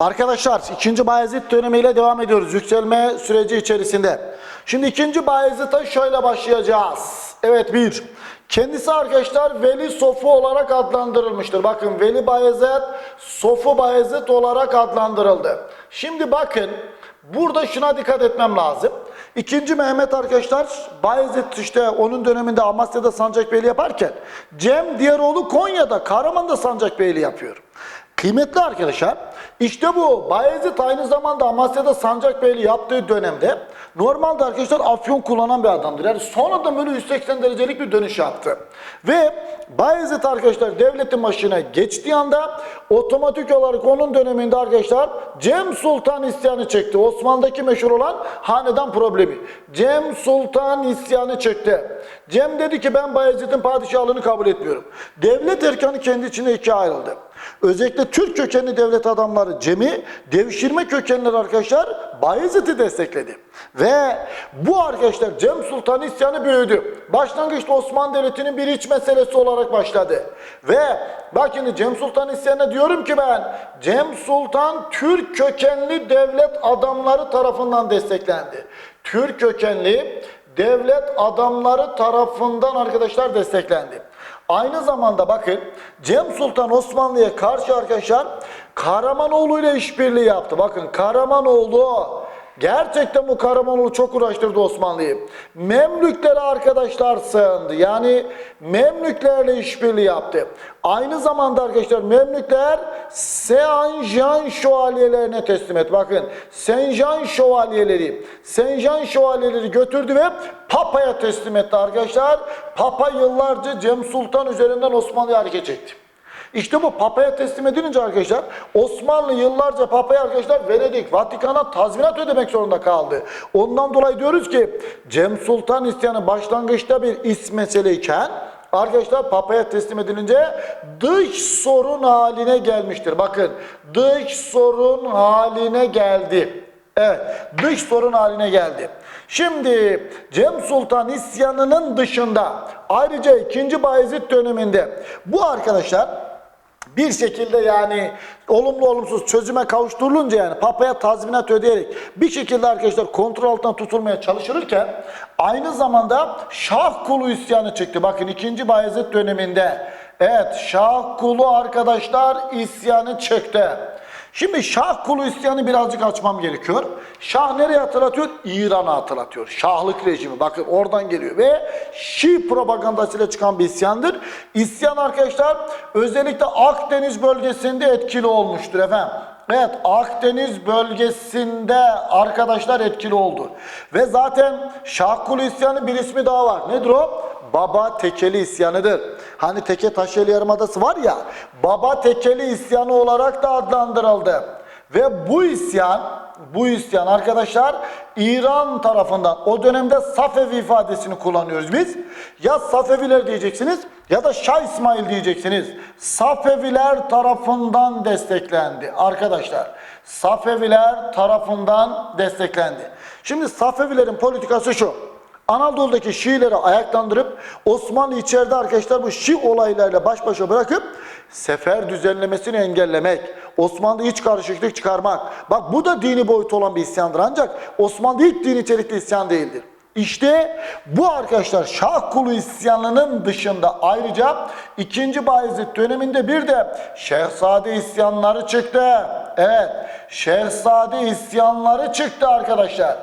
Arkadaşlar ikinci Bayezid dönemiyle devam ediyoruz yükselme süreci içerisinde. Şimdi ikinci Bayezid'e şöyle başlayacağız. Evet bir. Kendisi arkadaşlar Veli Sofu olarak adlandırılmıştır. Bakın Veli Bayezid, Sofu Bayezid olarak adlandırıldı. Şimdi bakın burada şuna dikkat etmem lazım. İkinci Mehmet arkadaşlar Bayezid işte onun döneminde Amasya'da Sancakbeyli yaparken Cem diğer Konya'da Kahraman'da Sancakbeyli yapıyor. Kıymetli arkadaşlar, işte bu Bayezid aynı zamanda Amasya'da Sancakbeyli yaptığı dönemde normalde arkadaşlar afyon kullanan bir adamdır. Yani sonradan böyle 180 derecelik bir dönüş yaptı. Ve Bayezid arkadaşlar devletin başına geçtiği anda otomatik olarak onun döneminde arkadaşlar Cem Sultan isyanı çekti. Osmanlı'daki meşhur olan hanedan problemi. Cem Sultan isyanı çekti. Cem dedi ki ben Bayezid'in padişahlığını kabul etmiyorum. Devlet erkanı kendi içinde ikiye ayrıldı. Özellikle Türk kökenli devlet adamları Cem'i, devşirme kökenler arkadaşlar Bayezid'i destekledi. Ve bu arkadaşlar Cem Sultan isyanı büyüdü. Başlangıçta Osmanlı Devleti'nin bir iç meselesi olarak başladı. Ve bak şimdi Cem Sultan isyanına diyorum ki ben Cem Sultan Türk kökenli devlet adamları tarafından desteklendi. Türk kökenli devlet adamları tarafından arkadaşlar desteklendi. Aynı zamanda bakın Cem Sultan Osmanlı'ya karşı arkadaşlar Karamanoğlu ile işbirliği yaptı. Bakın Karamanoğlu gerçekten bu Karamanoğlu çok uğraştırdı Osmanlı'yı. Memlüklere arkadaşlar sığındı. Yani Memlüklerle işbirliği yaptı. Aynı zamanda arkadaşlar Memlükler Senjan şövalyelerine teslim etti. Bakın Senjan şövalyeleri, Senjan şövalyeleri götürdü ve Papa'ya teslim etti arkadaşlar. Papa yıllarca Cem Sultan üzerinden Osmanlı'ya hareket çekti. İşte bu Papa'ya teslim edilince arkadaşlar Osmanlı yıllarca Papa'ya arkadaşlar Venedik, Vatikan'a tazminat ödemek zorunda kaldı. Ondan dolayı diyoruz ki Cem Sultan isyanı başlangıçta bir is meseleyken Arkadaşlar Papa'ya teslim edilince dış sorun haline gelmiştir. Bakın dış sorun haline geldi. Evet dış sorun haline geldi. Şimdi Cem Sultan isyanının dışında ayrıca 2. Bayezid döneminde bu arkadaşlar bir şekilde yani olumlu olumsuz çözüme kavuşturulunca yani papaya tazminat ödeyerek bir şekilde arkadaşlar kontrol altına tutulmaya çalışılırken aynı zamanda Şah Kulu isyanı çıktı. Bakın 2. Bayezid döneminde evet Şah Kulu arkadaşlar isyanı çıktı. Şimdi Şah kulu isyanı birazcık açmam gerekiyor. Şah nereye hatırlatıyor? İran'a hatırlatıyor. Şahlık rejimi. Bakın oradan geliyor. Ve Şii propagandasıyla çıkan bir isyandır. İsyan arkadaşlar özellikle Akdeniz bölgesinde etkili olmuştur efendim. Evet Akdeniz bölgesinde arkadaşlar etkili oldu. Ve zaten Şahkulu isyanı bir ismi daha var. Nedir o? Baba Tekeli isyanıdır. Hani Teke Taşeli Yarımadası var ya, Baba Tekeli isyanı olarak da adlandırıldı. Ve bu isyan, bu isyan arkadaşlar İran tarafından o dönemde Safevi ifadesini kullanıyoruz biz. Ya Safeviler diyeceksiniz ya da Şah İsmail diyeceksiniz. Safeviler tarafından desteklendi arkadaşlar. Safeviler tarafından desteklendi. Şimdi Safevilerin politikası şu. Anadolu'daki Şiileri ayaklandırıp Osmanlı içeride arkadaşlar bu Şii olaylarıyla baş başa bırakıp sefer düzenlemesini engellemek, Osmanlı iç karışıklık çıkarmak. Bak bu da dini boyutu olan bir isyandır ancak Osmanlı ilk din içerikli isyan değildir. İşte bu arkadaşlar Şah Kulu isyanının dışında ayrıca 2. Bayezid döneminde bir de Şehzade isyanları çıktı. Evet, Şehzade isyanları çıktı arkadaşlar.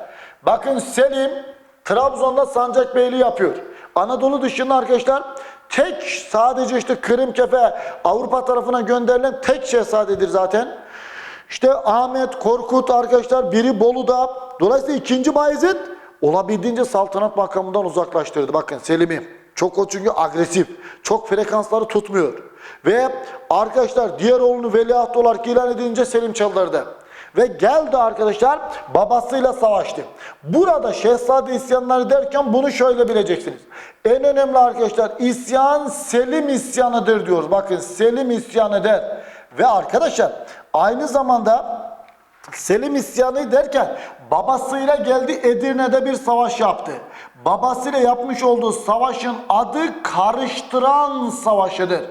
Bakın Selim Trabzon'da Sancakbeyli yapıyor. Anadolu dışında arkadaşlar tek sadece işte Kırım Kefe Avrupa tarafına gönderilen tek şehzadedir zaten. İşte Ahmet, Korkut arkadaşlar biri Bolu'da. Dolayısıyla ikinci Bayezid olabildiğince saltanat makamından uzaklaştırdı. Bakın Selim'i. Çok o çünkü agresif. Çok frekansları tutmuyor. Ve arkadaşlar diğer oğlunu veliaht olarak ilan edince Selim çaldırdı. Ve geldi arkadaşlar babasıyla savaştı. Burada şehzade isyanları derken bunu şöyle bileceksiniz. En önemli arkadaşlar isyan Selim isyanıdır diyoruz. Bakın Selim isyanı der. Ve arkadaşlar aynı zamanda Selim isyanı derken babasıyla geldi Edirne'de bir savaş yaptı. Babasıyla yapmış olduğu savaşın adı karıştıran savaşıdır.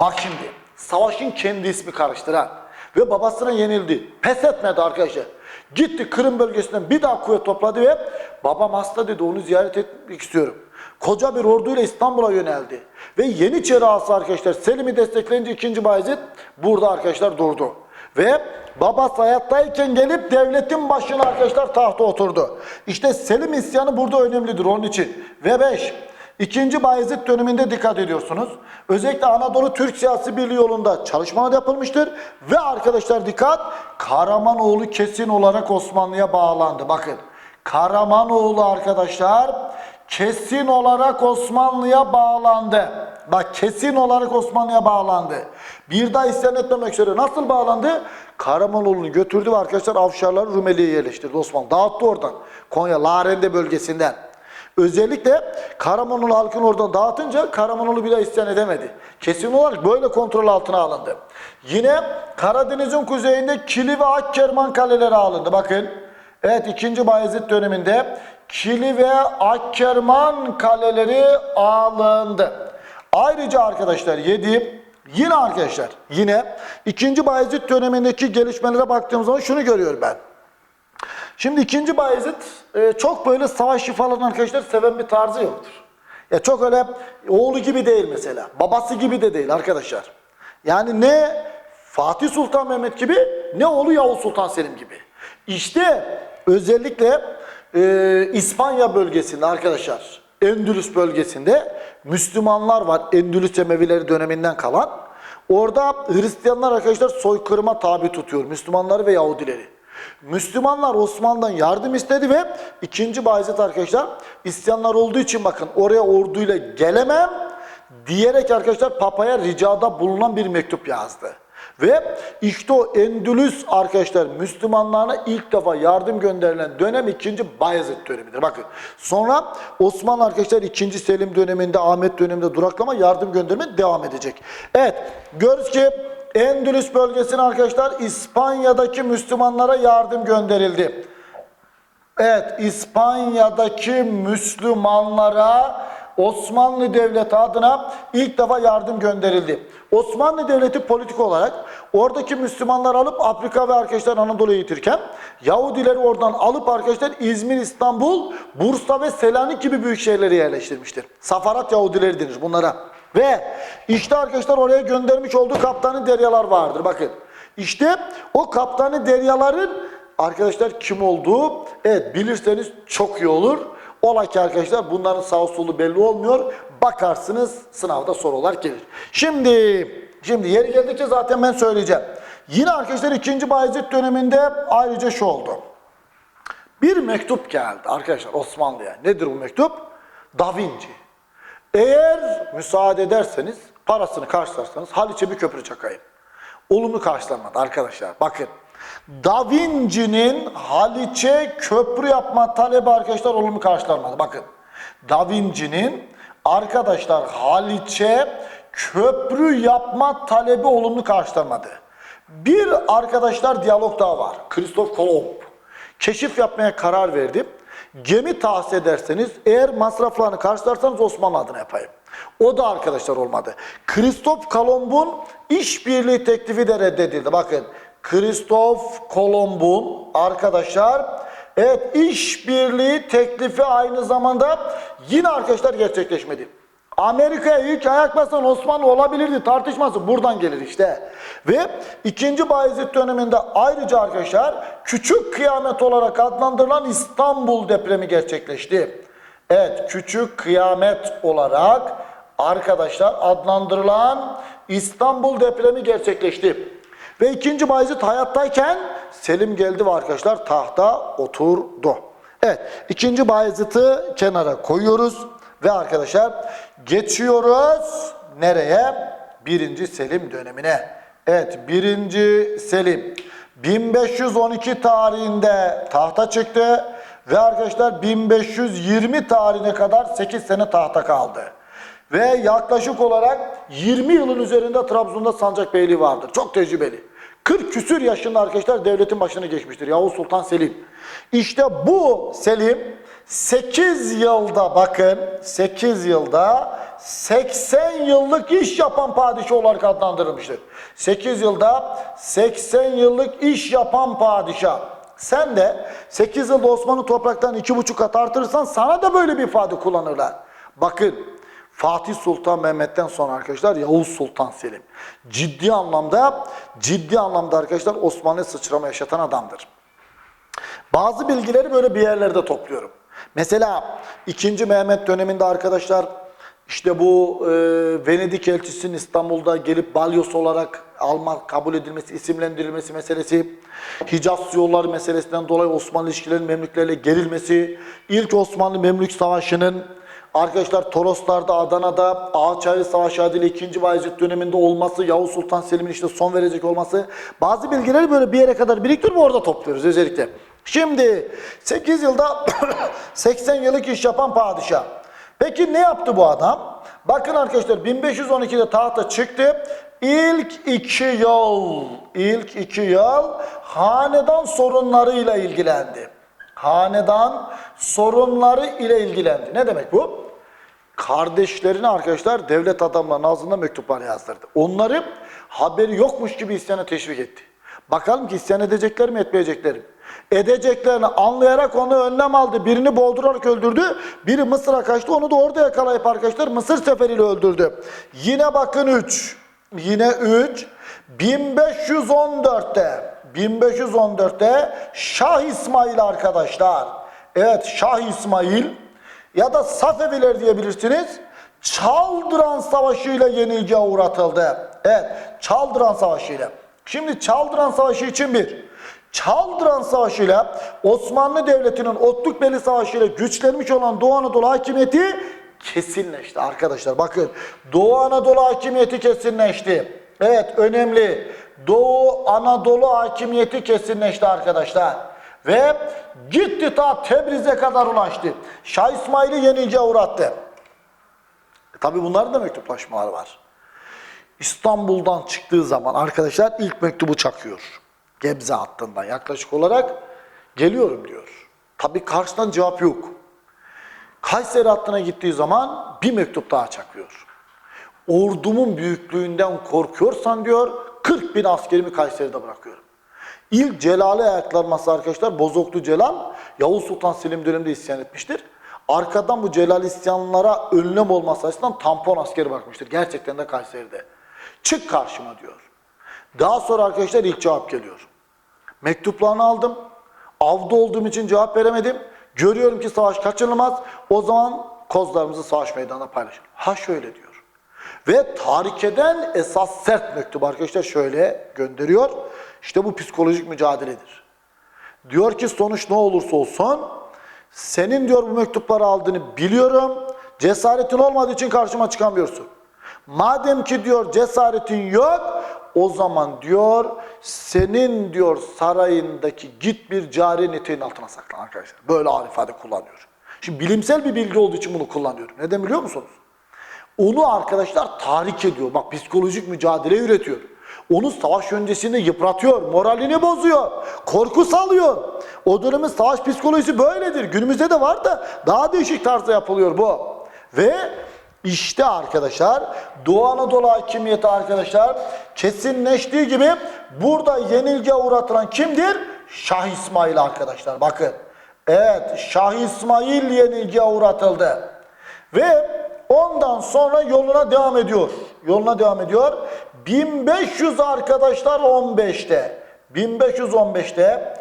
Bak şimdi savaşın kendi ismi karıştıran. Ve babasına yenildi. Pes etmedi arkadaşlar. Gitti Kırım bölgesinden bir daha kuvvet topladı ve babam hasta dedi onu ziyaret etmek istiyorum. Koca bir orduyla İstanbul'a yöneldi. Ve Yeniçeri ağası arkadaşlar Selim'i destekleyince 2. Bayezid burada arkadaşlar durdu. Ve babası hayattayken gelip devletin başına arkadaşlar tahta oturdu. İşte Selim isyanı burada önemlidir onun için. Ve 5. İkinci Bayezid döneminde dikkat ediyorsunuz. Özellikle Anadolu Türk Siyasi Birliği yolunda çalışmalar yapılmıştır. Ve arkadaşlar dikkat Karamanoğlu kesin olarak Osmanlı'ya bağlandı. Bakın Karamanoğlu arkadaşlar kesin olarak Osmanlı'ya bağlandı. Bak kesin olarak Osmanlı'ya bağlandı. Bir daha isyan etmemek üzere nasıl bağlandı? Karamanoğlu'nu götürdü ve arkadaşlar Avşarları Rumeli'ye yerleştirdi Osmanlı. Dağıttı oradan. Konya, Larende bölgesinden. Özellikle Karamanoğlu halkını oradan dağıtınca Karamanoğlu bir daha isyan edemedi. Kesin olarak böyle kontrol altına alındı. Yine Karadeniz'in kuzeyinde Kili ve Akkerman kaleleri alındı. Bakın. Evet 2. Bayezid döneminde Kili ve Akkerman kaleleri alındı. Ayrıca arkadaşlar 7 yine arkadaşlar yine 2. Bayezid dönemindeki gelişmelere baktığımız zaman şunu görüyorum ben. Şimdi 2. Bayezid e, çok böyle savaşçı falan arkadaşlar seven bir tarzı yoktur. Ya çok öyle oğlu gibi değil mesela. Babası gibi de değil arkadaşlar. Yani ne Fatih Sultan Mehmet gibi ne oğlu Yavuz Sultan Selim gibi. İşte özellikle e, İspanya bölgesinde arkadaşlar Endülüs bölgesinde Müslümanlar var. Endülüs Emevileri döneminden kalan. Orada Hristiyanlar arkadaşlar soykırıma tabi tutuyor. Müslümanları ve Yahudileri. Müslümanlar Osmanlı'dan yardım istedi ve 2. Bayezid arkadaşlar isyanlar olduğu için bakın oraya orduyla gelemem diyerek arkadaşlar papaya ricada bulunan bir mektup yazdı. Ve işte o Endülüs arkadaşlar Müslümanlarına ilk defa yardım gönderilen dönem 2. Bayezid dönemidir. Bakın sonra Osmanlı arkadaşlar 2. Selim döneminde Ahmet döneminde duraklama yardım gönderme devam edecek. Evet görürüz ki Endülüs bölgesine arkadaşlar İspanya'daki Müslümanlara yardım gönderildi. Evet İspanya'daki Müslümanlara Osmanlı Devleti adına ilk defa yardım gönderildi. Osmanlı Devleti politik olarak oradaki Müslümanları alıp Afrika ve arkadaşlar Anadolu'ya itirken Yahudileri oradan alıp arkadaşlar İzmir, İstanbul, Bursa ve Selanik gibi büyük şehirleri yerleştirmiştir. Safarat Yahudileri denir bunlara. Ve işte arkadaşlar oraya göndermiş olduğu kaptanı deryalar vardır. Bakın işte o kaptanı deryaların arkadaşlar kim olduğu evet bilirseniz çok iyi olur. Ola ki arkadaşlar bunların sağ solu belli olmuyor. Bakarsınız sınavda soru olarak gelir. Şimdi şimdi yeri geldikçe zaten ben söyleyeceğim. Yine arkadaşlar 2. Bayezid döneminde ayrıca şu oldu. Bir mektup geldi arkadaşlar Osmanlı'ya. Nedir bu mektup? Da Vinci. Eğer müsaade ederseniz parasını karşılarsanız Haliç'e bir köprü çakayım. Olumlu karşılanmadı arkadaşlar. Bakın Da Vinci'nin Haliç'e köprü yapma talebi arkadaşlar olumlu karşılanmadı. Bakın Da Vinci'nin arkadaşlar Haliç'e köprü yapma talebi olumlu karşılanmadı. Bir arkadaşlar diyalog daha var. Christoph Kolomb keşif yapmaya karar verdi. Gemi tahsis ederseniz eğer masraflarını karşılarsanız Osmanlı adına yapayım. O da arkadaşlar olmadı. Kristof Kolomb'un işbirliği teklifi de reddedildi. Bakın Kristof Kolomb'un arkadaşlar evet işbirliği teklifi aynı zamanda yine arkadaşlar gerçekleşmedi. Amerika'ya ilk ayak basan Osmanlı olabilirdi tartışması buradan gelir işte. Ve 2. Bayezid döneminde ayrıca arkadaşlar küçük kıyamet olarak adlandırılan İstanbul depremi gerçekleşti. Evet küçük kıyamet olarak arkadaşlar adlandırılan İstanbul depremi gerçekleşti. Ve 2. Bayezid hayattayken Selim geldi ve arkadaşlar tahta oturdu. Evet 2. Bayezid'i kenara koyuyoruz. Ve arkadaşlar geçiyoruz nereye? Birinci Selim dönemine. Evet birinci Selim 1512 tarihinde tahta çıktı ve arkadaşlar 1520 tarihine kadar 8 sene tahta kaldı. Ve yaklaşık olarak 20 yılın üzerinde Trabzon'da sancak beyliği vardır. Çok tecrübeli. 40 küsür yaşında arkadaşlar devletin başına geçmiştir. Yavuz Sultan Selim. İşte bu Selim 8 yılda bakın 8 yılda 80 yıllık iş yapan padişah olarak adlandırılmıştır. 8 yılda 80 yıllık iş yapan padişah. Sen de 8 yılda Osmanlı topraktan 2,5 kat artırırsan sana da böyle bir ifade kullanırlar. Bakın Fatih Sultan Mehmet'ten sonra arkadaşlar Yavuz Sultan Selim. Ciddi anlamda ciddi anlamda arkadaşlar Osmanlı sıçrama yaşatan adamdır. Bazı bilgileri böyle bir yerlerde topluyorum. Mesela 2. Mehmet döneminde arkadaşlar işte bu e, Venedik elçisinin İstanbul'da gelip balyoz olarak alma kabul edilmesi, isimlendirilmesi meselesi, Hicaz yolları meselesinden dolayı Osmanlı ilişkilerinin Memlüklerle gerilmesi, ilk Osmanlı Memlük Savaşı'nın arkadaşlar Toroslar'da, Adana'da, Ağaçaylı Savaşı adıyla 2. Bayezid döneminde olması, Yavuz Sultan Selim'in işte son verecek olması, bazı bilgileri böyle bir yere kadar biriktirip orada topluyoruz özellikle. Şimdi 8 yılda 80 yıllık iş yapan padişah. Peki ne yaptı bu adam? Bakın arkadaşlar 1512'de tahta çıktı. İlk iki yıl, ilk iki yıl hanedan sorunlarıyla ilgilendi. Hanedan sorunları ile ilgilendi. Ne demek bu? Kardeşlerine arkadaşlar devlet adamlarının ağzında mektuplar yazdırdı. Onları haberi yokmuş gibi isyana teşvik etti. Bakalım ki isyan edecekler mi etmeyecekler mi? Edeceklerini anlayarak onu önlem aldı. Birini boğdurarak öldürdü. Biri Mısır'a kaçtı. Onu da orada yakalayıp arkadaşlar Mısır seferiyle öldürdü. Yine bakın 3. Yine 3. 1514'te 1514'te Şah İsmail arkadaşlar. Evet Şah İsmail ya da Safeviler diyebilirsiniz. Çaldıran Savaşı ile yenilgiye uğratıldı. Evet, Çaldıran Savaşı ile. Şimdi Çaldıran Savaşı için bir, Çaldıran Savaşı ile Osmanlı Devleti'nin Otlukbeli Savaşı ile güçlenmiş olan Doğu Anadolu hakimiyeti kesinleşti arkadaşlar. Bakın Doğu Anadolu hakimiyeti kesinleşti. Evet önemli. Doğu Anadolu hakimiyeti kesinleşti arkadaşlar. Ve gitti ta Tebriz'e kadar ulaştı. Şah İsmail'i yenilgiye uğrattı. E, Tabi bunların da mektuplaşmaları var. İstanbul'dan çıktığı zaman arkadaşlar ilk mektubu çakıyor. Gebze hattından yaklaşık olarak geliyorum diyor. Tabi karşıdan cevap yok. Kayseri hattına gittiği zaman bir mektup daha çakıyor. Ordumun büyüklüğünden korkuyorsan diyor 40 bin askerimi Kayseri'de bırakıyorum. İlk Celal'i ayaklanması arkadaşlar Bozoklu Celal Yavuz Sultan Selim döneminde isyan etmiştir. Arkadan bu Celal isyanlara önlem olması açısından tampon askeri bakmıştır. Gerçekten de Kayseri'de. Çık karşıma diyor. Daha sonra arkadaşlar ilk cevap geliyor. Mektuplarını aldım. Avda olduğum için cevap veremedim. Görüyorum ki savaş kaçınılmaz. O zaman kozlarımızı savaş meydanında paylaşalım. Ha şöyle diyor. Ve tarikeden esas sert mektup arkadaşlar şöyle gönderiyor. İşte bu psikolojik mücadeledir. Diyor ki sonuç ne olursa olsun senin diyor bu mektupları aldığını biliyorum. Cesaretin olmadığı için karşıma çıkamıyorsun. Madem ki diyor cesaretin yok o zaman diyor senin diyor sarayındaki git bir cari eteğinin altına saklan arkadaşlar. Böyle ifade kullanıyor. Şimdi bilimsel bir bilgi olduğu için bunu kullanıyorum. Neden biliyor musunuz? Onu arkadaşlar tahrik ediyor. Bak psikolojik mücadele üretiyor. Onu savaş öncesinde yıpratıyor, moralini bozuyor, korku salıyor. O dönemin savaş psikolojisi böyledir. Günümüzde de var da daha değişik tarzda yapılıyor bu. Ve işte arkadaşlar Doğu Anadolu hakimiyeti arkadaşlar kesinleştiği gibi burada yenilgiye uğratılan kimdir? Şah İsmail arkadaşlar bakın. Evet Şah İsmail yenilgiye uğratıldı. Ve ondan sonra yoluna devam ediyor. Yoluna devam ediyor. 1500 arkadaşlar 15'te. 1515'te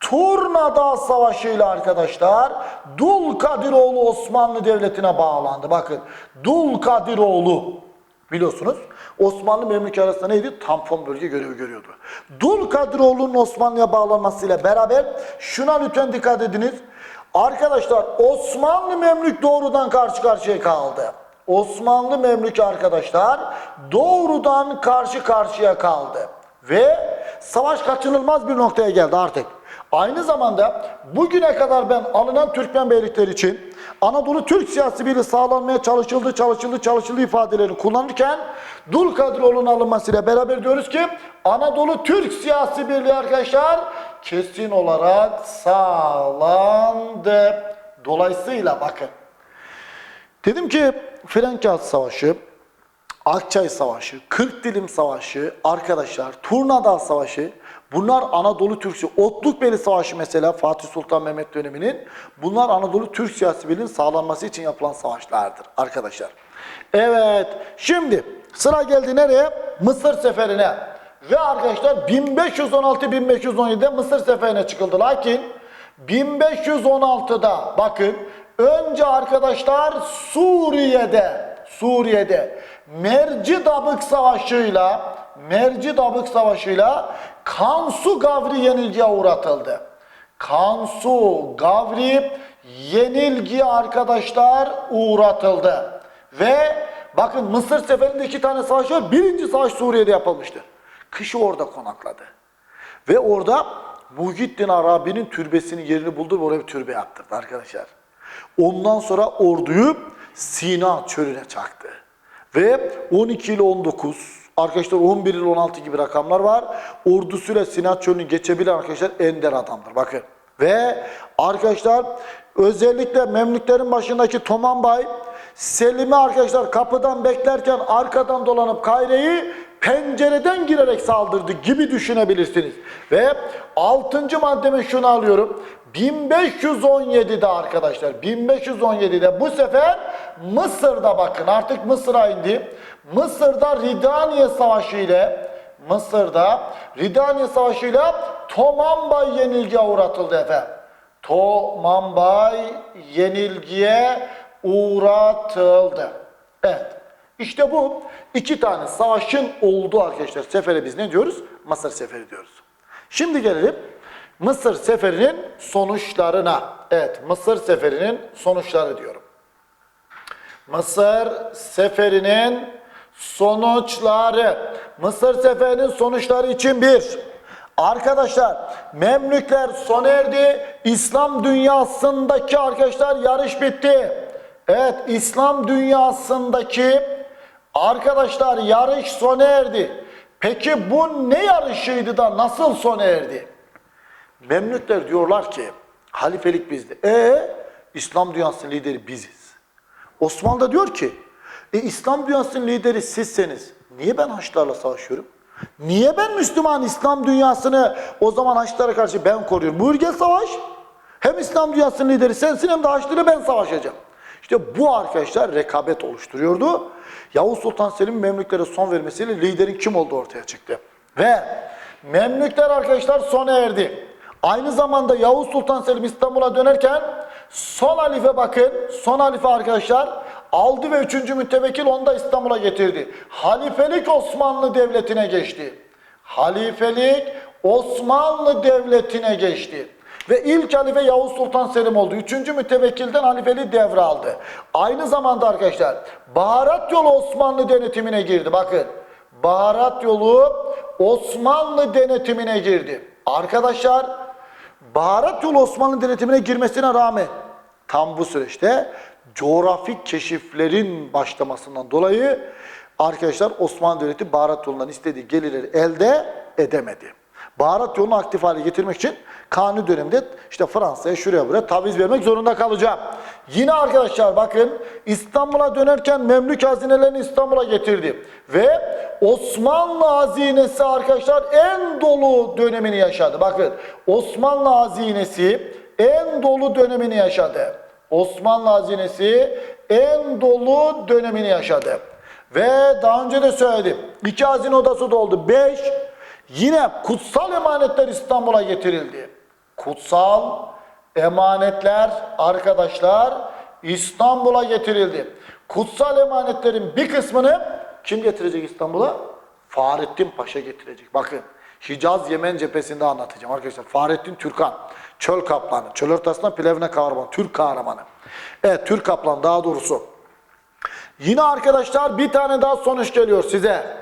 Turna Dağı Savaşı ile arkadaşlar Dulkadiroğlu Osmanlı Devleti'ne bağlandı. Bakın Dulkadiroğlu biliyorsunuz Osmanlı Memlük arasında neydi? Tampon bölge görevi görüyordu. Dulkadiroğlu'nun Osmanlı'ya bağlanmasıyla beraber şuna lütfen dikkat ediniz. Arkadaşlar Osmanlı Memlük doğrudan karşı karşıya kaldı. Osmanlı Memlük arkadaşlar doğrudan karşı karşıya kaldı. Ve savaş kaçınılmaz bir noktaya geldi artık. Aynı zamanda bugüne kadar ben alınan Türkmen beylikleri için Anadolu Türk siyasi birliği sağlanmaya çalışıldı, çalışıldı, çalışıldı ifadelerini kullanırken Dulkadiroğlu'nun alınmasıyla beraber diyoruz ki Anadolu Türk siyasi birliği arkadaşlar kesin olarak sağlandı. Dolayısıyla bakın Dedim ki Frenkelt Savaşı, Akçay Savaşı, Kırkdilim Savaşı, arkadaşlar Turnadal Savaşı, bunlar Anadolu Türkçe, Otlukbeli Savaşı mesela Fatih Sultan Mehmet döneminin, bunlar Anadolu Türk siyasi sağlanması için yapılan savaşlardır arkadaşlar. Evet, şimdi sıra geldi nereye? Mısır seferine. Ve arkadaşlar 1516-1517'de Mısır seferine çıkıldı. Lakin 1516'da bakın önce arkadaşlar Suriye'de Suriye'de Merci-Dabık Savaşı'yla Merci-Dabık Savaşı'yla Kansu Gavri yenilgiye uğratıldı. Kansu Gavri yenilgi arkadaşlar uğratıldı. Ve bakın Mısır seferinde iki tane savaş var. Birinci savaş Suriye'de yapılmıştır. Kışı orada konakladı. Ve orada Muhyiddin Arabi'nin türbesinin yerini buldu ve oraya bir türbe yaptırdı arkadaşlar. Ondan sonra orduyu Sina çölüne çaktı. Ve 12 ile 19, arkadaşlar 11 ile 16 gibi rakamlar var. Ordusuyla Sina çölünü geçebilen arkadaşlar ender adamdır. Bakın. Ve arkadaşlar özellikle Memlüklerin başındaki Toman Bay Selim'i arkadaşlar kapıdan beklerken arkadan dolanıp Kayre'yi pencereden girerek saldırdı gibi düşünebilirsiniz. Ve 6. maddeme şunu alıyorum. 1517'de arkadaşlar 1517'de bu sefer Mısır'da bakın artık Mısır'a indi. Mısır'da Ridaniye Savaşı ile Mısır'da Ridaniye Savaşı ile Tomambay yenilgiye uğratıldı efendim. Tomambay yenilgiye uğratıldı. Evet. İşte bu iki tane savaşın olduğu arkadaşlar sefere biz ne diyoruz? Mısır seferi diyoruz. Şimdi gelelim Mısır seferinin sonuçlarına. Evet Mısır seferinin sonuçları diyorum. Mısır seferinin sonuçları. Mısır seferinin sonuçları için bir. Arkadaşlar Memlükler sona erdi. İslam dünyasındaki arkadaşlar yarış bitti. Evet İslam dünyasındaki arkadaşlar yarış sona erdi. Peki bu ne yarışıydı da nasıl sona erdi? Memlükler diyorlar ki halifelik bizde. E İslam dünyasının lideri biziz. Osmanlı da diyor ki e, İslam dünyasının lideri sizseniz niye ben Haçlılarla savaşıyorum? Niye ben Müslüman İslam dünyasını o zaman Haçlılara karşı ben koruyorum? Buyur gel savaş. Hem İslam dünyasının lideri sensin hem de Haçlı'yla ben savaşacağım. İşte bu arkadaşlar rekabet oluşturuyordu. Yavuz Sultan Selim Memlüklere son vermesiyle liderin kim olduğu ortaya çıktı. Ve Memlükler arkadaşlar sona erdi. Aynı zamanda Yavuz Sultan Selim İstanbul'a dönerken son halife bakın, son halife arkadaşlar aldı ve üçüncü müttevekkil onu da İstanbul'a getirdi. Halifelik Osmanlı Devleti'ne geçti. Halifelik Osmanlı Devleti'ne geçti. Ve ilk halife Yavuz Sultan Selim oldu. Üçüncü mütevekkilden halifeliği devraldı. Aynı zamanda arkadaşlar baharat yolu Osmanlı denetimine girdi. Bakın baharat yolu Osmanlı denetimine girdi. Arkadaşlar baharat yolu Osmanlı denetimine girmesine rağmen tam bu süreçte coğrafik keşiflerin başlamasından dolayı arkadaşlar Osmanlı Devleti baharat yolundan istediği gelirleri elde edemedi. Baharat yolunu aktif hale getirmek için Kanuni döneminde işte Fransa'ya şuraya buraya taviz vermek zorunda kalacağım. Yine arkadaşlar bakın İstanbul'a dönerken Memlük hazinelerini İstanbul'a getirdi. Ve Osmanlı hazinesi arkadaşlar en dolu dönemini yaşadı. Bakın Osmanlı hazinesi en dolu dönemini yaşadı. Osmanlı hazinesi en dolu dönemini yaşadı. Ve daha önce de söyledim. İki hazine odası doldu. Beş, yine kutsal emanetler İstanbul'a getirildi. Kutsal emanetler arkadaşlar İstanbul'a getirildi. Kutsal emanetlerin bir kısmını kim getirecek İstanbul'a? Fahrettin Paşa getirecek. Bakın Hicaz Yemen cephesinde anlatacağım arkadaşlar. Fahrettin Türkan, çöl kaplanı, çöl ortasında plevne kahraman, Türk kahramanı. Evet Türk kaplan daha doğrusu. Yine arkadaşlar bir tane daha sonuç geliyor size.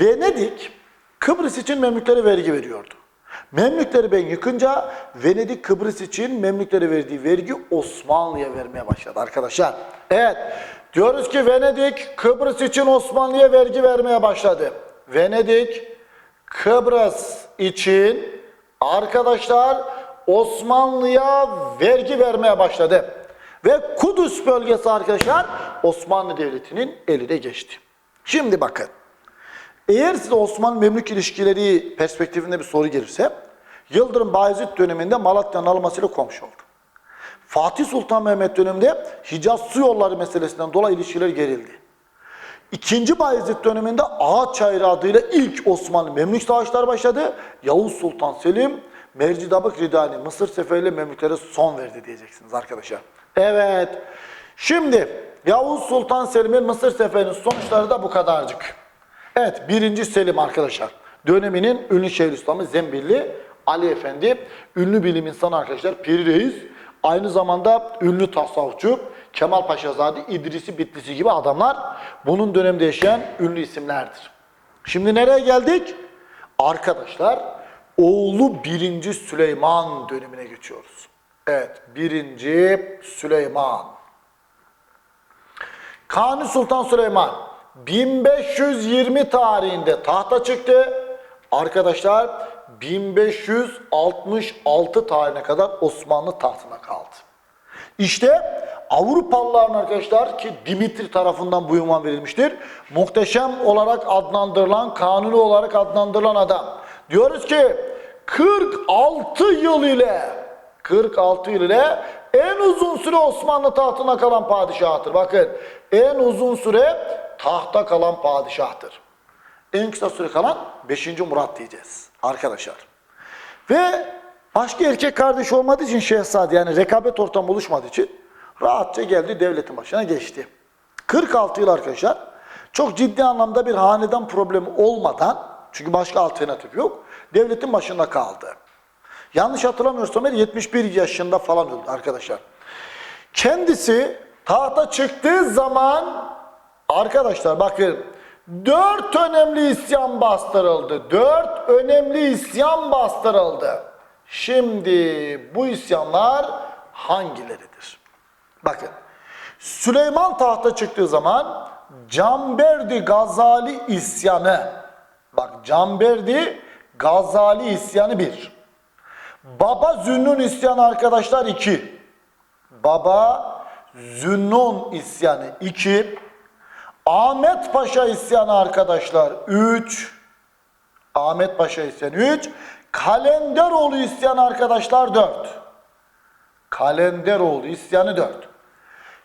Venedik Kıbrıs için Memlüklere vergi veriyordu. Memlükleri ben yıkınca Venedik Kıbrıs için Memlüklere verdiği vergi Osmanlı'ya vermeye başladı arkadaşlar. Evet diyoruz ki Venedik Kıbrıs için Osmanlı'ya vergi vermeye başladı. Venedik Kıbrıs için arkadaşlar Osmanlı'ya vergi vermeye başladı. Ve Kudüs bölgesi arkadaşlar Osmanlı Devleti'nin eline geçti. Şimdi bakın. Eğer size Osmanlı Memlük ilişkileri perspektifinde bir soru gelirse Yıldırım Bayezid döneminde Malatya'nın alınmasıyla komşu oldu. Fatih Sultan Mehmet döneminde Hicaz su yolları meselesinden dolayı ilişkiler gerildi. İkinci Bayezid döneminde Ağaç adıyla ilk Osmanlı Memlük savaşları başladı. Yavuz Sultan Selim, Mercidabık Ridani Mısır seferiyle Memlüklere son verdi diyeceksiniz arkadaşlar. Evet. Şimdi Yavuz Sultan Selim'in Mısır seferinin sonuçları da bu kadarcık. Evet birinci Selim arkadaşlar. Döneminin ünlü Şeyhülislam'ı Zembilli Ali Efendi. Ünlü bilim insanı arkadaşlar Piri Reis. Aynı zamanda ünlü tasavvufçu Kemal Paşazade, İdrisi Bitlisi gibi adamlar bunun dönemde yaşayan ünlü isimlerdir. Şimdi nereye geldik? Arkadaşlar oğlu 1. Süleyman dönemine geçiyoruz. Evet 1. Süleyman. Kanuni Sultan Süleyman 1520 tarihinde tahta çıktı. Arkadaşlar 1566 tarihine kadar Osmanlı tahtına kaldı. İşte Avrupalıların arkadaşlar ki Dimitri tarafından bu ünvan verilmiştir. Muhteşem olarak adlandırılan, kanuni olarak adlandırılan adam. Diyoruz ki 46 yıl ile 46 yıl ile en uzun süre Osmanlı tahtına kalan padişahtır. Bakın en uzun süre tahta kalan padişahtır. En kısa süre kalan 5. Murat diyeceğiz arkadaşlar. Ve başka erkek kardeş olmadığı için şehzade yani rekabet ortamı oluşmadığı için rahatça geldi devletin başına geçti. 46 yıl arkadaşlar çok ciddi anlamda bir hanedan problemi olmadan çünkü başka alternatif yok devletin başında kaldı. Yanlış hatırlamıyorsam eğer 71 yaşında falan öldü arkadaşlar. Kendisi tahta çıktığı zaman arkadaşlar bakın dört önemli isyan bastırıldı. Dört önemli isyan bastırıldı. Şimdi bu isyanlar hangileridir? Bakın Süleyman tahta çıktığı zaman Camberdi Gazali isyanı bak Camberdi Gazali isyanı bir. Baba Zünnun isyanı arkadaşlar 2. Baba Zünnun isyanı 2. Ahmet Paşa isyanı arkadaşlar 3. Ahmet Paşa isyanı 3. Kalenderoğlu isyanı arkadaşlar 4. Kalenderoğlu isyanı 4.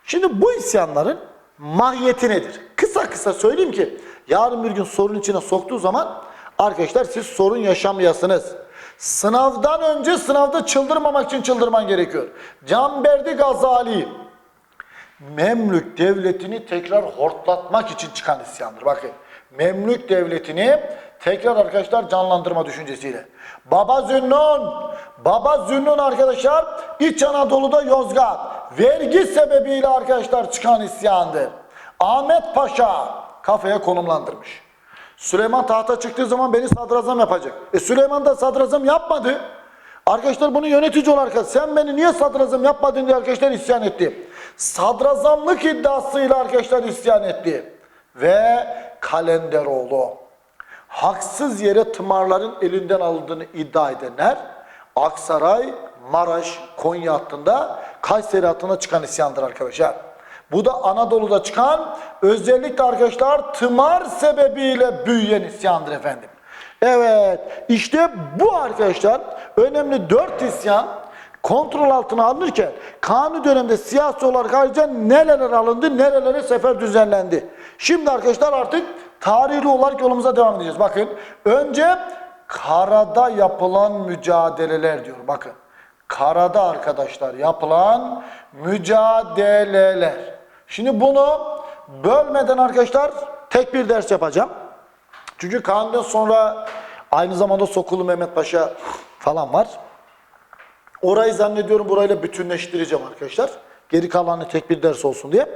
Şimdi bu isyanların mahiyeti nedir? Kısa kısa söyleyeyim ki yarın bir gün sorun içine soktuğu zaman arkadaşlar siz sorun yaşamayasınız. Sınavdan önce sınavda çıldırmamak için çıldırman gerekiyor. Canberdi Gazali Memlük devletini tekrar hortlatmak için çıkan isyandır. Bakın Memlük devletini tekrar arkadaşlar canlandırma düşüncesiyle. Baba Zünnun, Baba Zünnun arkadaşlar İç Anadolu'da Yozgat vergi sebebiyle arkadaşlar çıkan isyandır. Ahmet Paşa kafaya konumlandırmış. Süleyman tahta çıktığı zaman beni sadrazam yapacak. E Süleyman da sadrazam yapmadı. Arkadaşlar bunu yönetici olarak sen beni niye sadrazam yapmadın diye arkadaşlar isyan etti. Sadrazamlık iddiasıyla arkadaşlar isyan etti. Ve Kalenderoğlu haksız yere tımarların elinden alındığını iddia edenler Aksaray, Maraş, Konya hattında Kayseri hattına çıkan isyandır arkadaşlar. Bu da Anadolu'da çıkan özellikle arkadaşlar tımar sebebiyle büyüyen isyandır efendim. Evet işte bu arkadaşlar önemli dört isyan kontrol altına alınırken kanun döneminde siyasi olarak ayrıca nereler alındı, nerelere sefer düzenlendi. Şimdi arkadaşlar artık tarihi olarak yolumuza devam edeceğiz. Bakın önce karada yapılan mücadeleler diyor. Bakın karada arkadaşlar yapılan mücadeleler. Şimdi bunu bölmeden arkadaşlar tek bir ders yapacağım. Çünkü kanundan sonra aynı zamanda Sokulu Mehmet Paşa falan var. Orayı zannediyorum burayla bütünleştireceğim arkadaşlar. Geri kalanı tek bir ders olsun diye.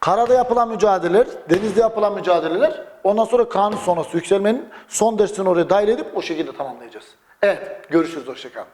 Karada yapılan mücadeleler, denizde yapılan mücadeleler, ondan sonra kanun sonrası yükselmenin son dersini oraya dahil edip o şekilde tamamlayacağız. Evet, görüşürüz, hoşçakalın.